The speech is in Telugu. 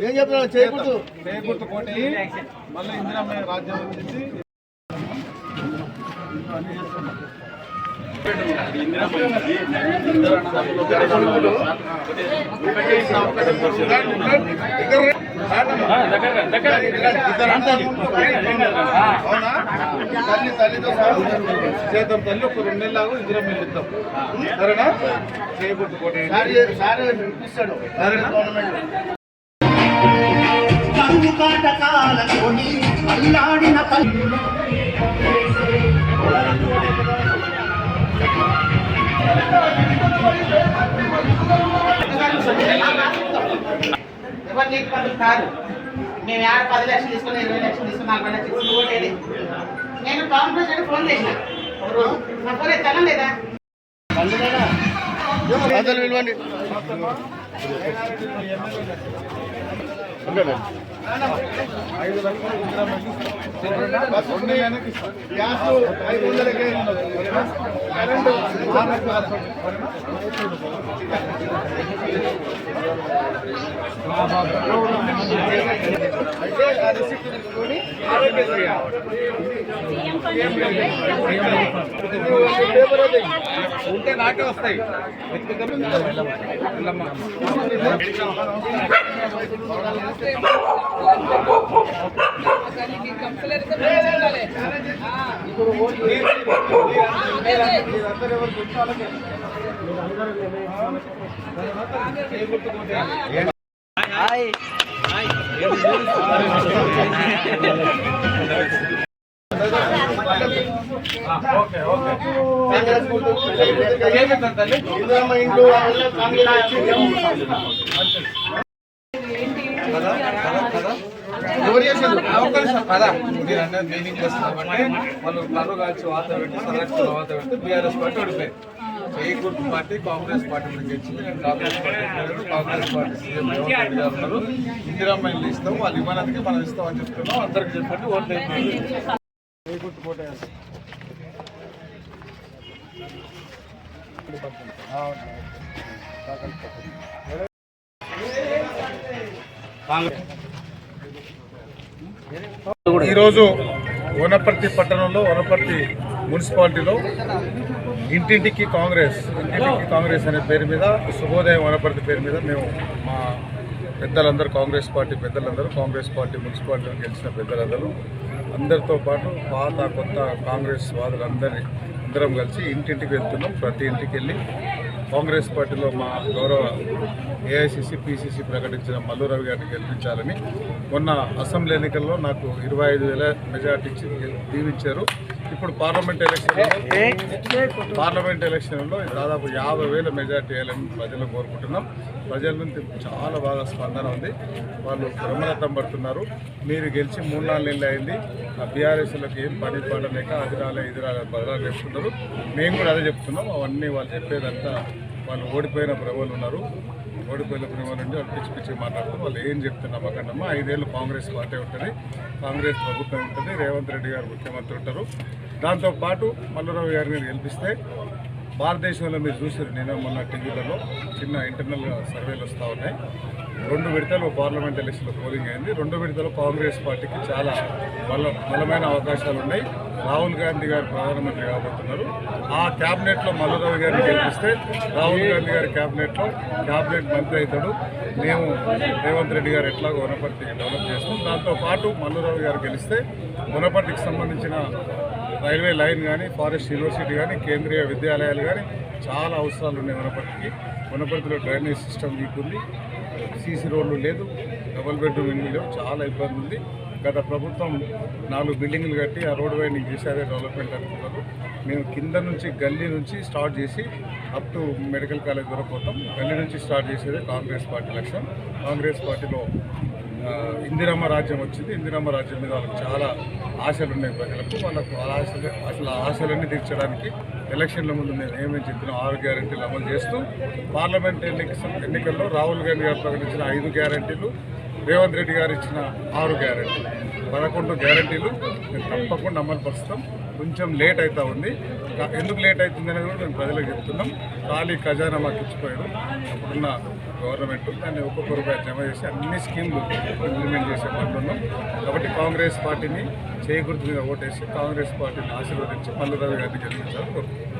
ఏం చెప్తున్నా చేయకూడదు చేయకూడదు పోటీ. మళ్ళీ ఇందిరమ్మ రాజ్యం వచ్చేసి అవునా తల్లి తల్లితో సహా చేద్దాం తల్లి ఒక రెండు నెలలు ఇందిరమ్మ ఇస్తాం సరేనా సరేనా కాటకాలతోని అల్లాడిన తల్లి ఎవరు నీటి పనులు కాదు. మేము యాడ పది లక్షలు తీసుకున్నా ఇరవై లక్షలు తీసుకుని నలభై లక్షలు తీసుకుని ఓటేది నేను టౌన్ ప్రెసిడెంట్ ఫోన్ చేసిన. ఒక నా ఫోన్ ఎత్తానా లేదా అసలు విలువండి ఐదు ఉంటే నాకే వస్తాయి వెళ్ళమ్మా. మీరందరూ ఓకే ఓకే. కాంగ్రెస్ ఇంట్లో కాంగ్రెస్ వచ్చింది. కదా కదా కదా ఎవరు చేసిండు ఒక్క నిమిషం కదా మీరు అనేది మీనింగ్ చేస్తున్నామంటే వాళ్ళు కర్రు కాల్చి వాత పెట్టి సరక్షణ వాత పెట్టి బీఆర్ఎస్ పార్టీ ఓడిపోయింది. ఏ గుర్తు పార్టీ కాంగ్రెస్ పార్టీ నుంచి గెలిచింది. నేను Congress party. Congress party CM Revanth ఉన్నారు ఇందిరమ్మ ఇల్లు ఇస్తాం వాళ్ళు ఇవ్వడానికి మనం ఇస్తాం అని చెప్తున్నాం. అందరికి చెప్పండి ఓట్లు. ఏ గుర్తు పోటీ ఈరోజు వనపర్తి పట్టణంలో వనపర్తి మున్సిపాలిటీలో ఇంటింటికి కాంగ్రెస్ ఇంటింటికి కాంగ్రెస్ అనే పేరు మీద శుభోదయం వనపర్తి పేరు మీద మేము మా పెద్దలందరూ కాంగ్రెస్ పార్టీ పెద్దలందరూ కాంగ్రెస్ పార్టీ మున్సిపాలిటీలో గెలిచిన పెద్దలందరూ అందరితో పాటు పాత కొత్త కాంగ్రెస్ వాదులందరి అందరం కలిసి ఇంటింటికి వెళ్తున్నాం. ప్రతి ఇంటికి వెళ్ళి కాంగ్రెస్ పార్టీలో మా గౌరవ ఏఐసిసి పిసిసి ప్రకటించిన మల్లు రవి గారిని గెలిపించాలని మొన్న అసెంబ్లీ ఎన్నికల్లో నాకు ఇరవై ఐదు వేల మెజార్టీ ఇచ్చి దీవించారు. ఇప్పుడు పార్లమెంట్ ఎలక్షన్ పార్లమెంట్ ఎలక్షన్లో దాదాపు యాభై వేల మెజార్టీ వేయాలని ప్రజలు కోరుకుంటున్నాం. ప్రజల నుంచి చాలా బాగా స్పందన ఉంది. వాళ్ళు బ్రహ్మరథం పడుతున్నారు. మీరు గెలిచి మూడు నాలుగు నెలలు అయింది. ఆ బీఆర్ఎస్లకు ఏం పని పడలేక అది రాలే ఇది రాలే బదలాలు చెప్తున్నారు. మేము కూడా అదే చెప్తున్నాం. అవన్నీ వాళ్ళు చెప్పేదంతా వాళ్ళు ఓడిపోయిన ప్రభువులు ఉన్నారు. ఓడిపోయిన ప్రభువులు వాళ్ళు పిచ్చి పిచ్చి మాట్లాడుతూ వాళ్ళు ఏం చెప్తున్నా మాకన్నమ్మా ఐదేళ్ళు కాంగ్రెస్ పార్టీ ఉంటుంది కాంగ్రెస్ ప్రభుత్వం ఉంటుంది రేవంత్ రెడ్డి గారు ముఖ్యమంత్రి ఉంటారు. దాంతోపాటు మల్లురావు గారిని గెలిపిస్తే భారతదేశంలో మీరు చూసారు నేను మొన్న టీవీలలో చిన్న ఇంటర్నల్ సర్వేలు వస్తూ ఉన్నాయి. రెండు విడతలు పార్లమెంట్ ఎలక్షన్లో పోలింగ్ అయింది. రెండు విడతలు కాంగ్రెస్ పార్టీకి చాలా బల బలమైన అవకాశాలు ఉన్నాయి. రాహుల్ గాంధీ గారు ప్రధానమంత్రి కాబోతున్నారు. ఆ క్యాబినెట్లో మల్లరావు గారిని గెలిపిస్తే రాహుల్ గాంధీ గారి క్యాబినెట్లో క్యాబినెట్ మంత్రి అవుతాడు. మేము రేవంత్ రెడ్డి గారు ఎట్లాగో వనపర్తి డెవలప్ చేస్తాం. దాంతోపాటు మల్లరావు గారు గెలిస్తే వనపర్తికి సంబంధించిన రైల్వే లైన్ కానీ ఫారెస్ట్ యూనివర్సిటీ కానీ కేంద్రీయ విద్యాలయాలు కానీ చాలా అవసరాలు ఉన్నాయి వనపర్తికి వనపర్తిలో డ్రైనేజ్ సిస్టమ్ వీక్ ఉంది. సీసీ రోడ్లు లేదు. డబుల్ బెడ్రూమ్ ఇల్లు లేవు. చాలా ఇబ్బంది ఉంది. గత ప్రభుత్వం నాలుగు బిల్డింగ్లు కట్టి ఆ రోడ్ వైండింగ్ చేశారే డెవలప్మెంట్ అనుకున్నారు మేము కింద నుంచి గల్లీ నుంచి స్టార్ట్ చేసి అప్ టు మెడికల్ కాలేజ్ వరకు పోతాం. గల్లీ నుంచి స్టార్ట్ చేసేదే కాంగ్రెస్ పార్టీ లక్ష్యం. కాంగ్రెస్ పార్టీలో ఇందిరమ్మ రాజ్యం వచ్చింది. ఇందిరమ్మ రాజ్యం మీద వాళ్ళకి చాలా ఆశలు ఉన్నాయి ప్రజలకు. వాళ్ళకు ఆశలు అసలు ఆ ఆశలన్నీ తీర్చడానికి ఎలక్షన్ల ముందు మేము ఏమేమి చెప్పినా ఆరు గ్యారెంటీలు అమలు చేస్తూ పార్లమెంట్ ఎన్నిక ఎన్నికల్లో రాహుల్ గాంధీ గారు ప్రకటించిన ఐదు గ్యారంటీలు రేవంత్ రెడ్డి గారు ఇచ్చిన ఆరు గ్యారంటీలు. పదకొండు గ్యారెంటీలు మేము తప్పకుండా అమలు పరుస్తాం. కొంచెం లేట్ అవుతా ఉంది. ఎందుకు లేట్ అవుతుంది అనేది కూడా మేము ప్రజలకు చెప్తున్నాం. ఖాళీ ఖజానా మాకు ఇచ్చిపోయాడు అప్పుడున్న గవర్నమెంట్ దాన్ని ఒక్కొక్క రూపాయి జమ చేసి అన్ని స్కీమ్లు ఇంప్లిమెంట్ చేసే పనులు ఉన్నాం కాబట్టి కాంగ్రెస్ పార్టీని చేయకూడదు మీద ఓటేసి కాంగ్రెస్ పార్టీని ఆశీర్వదించి మల్లు రవి గారిని గెలిపించాలని కోరుకుంటున్నాం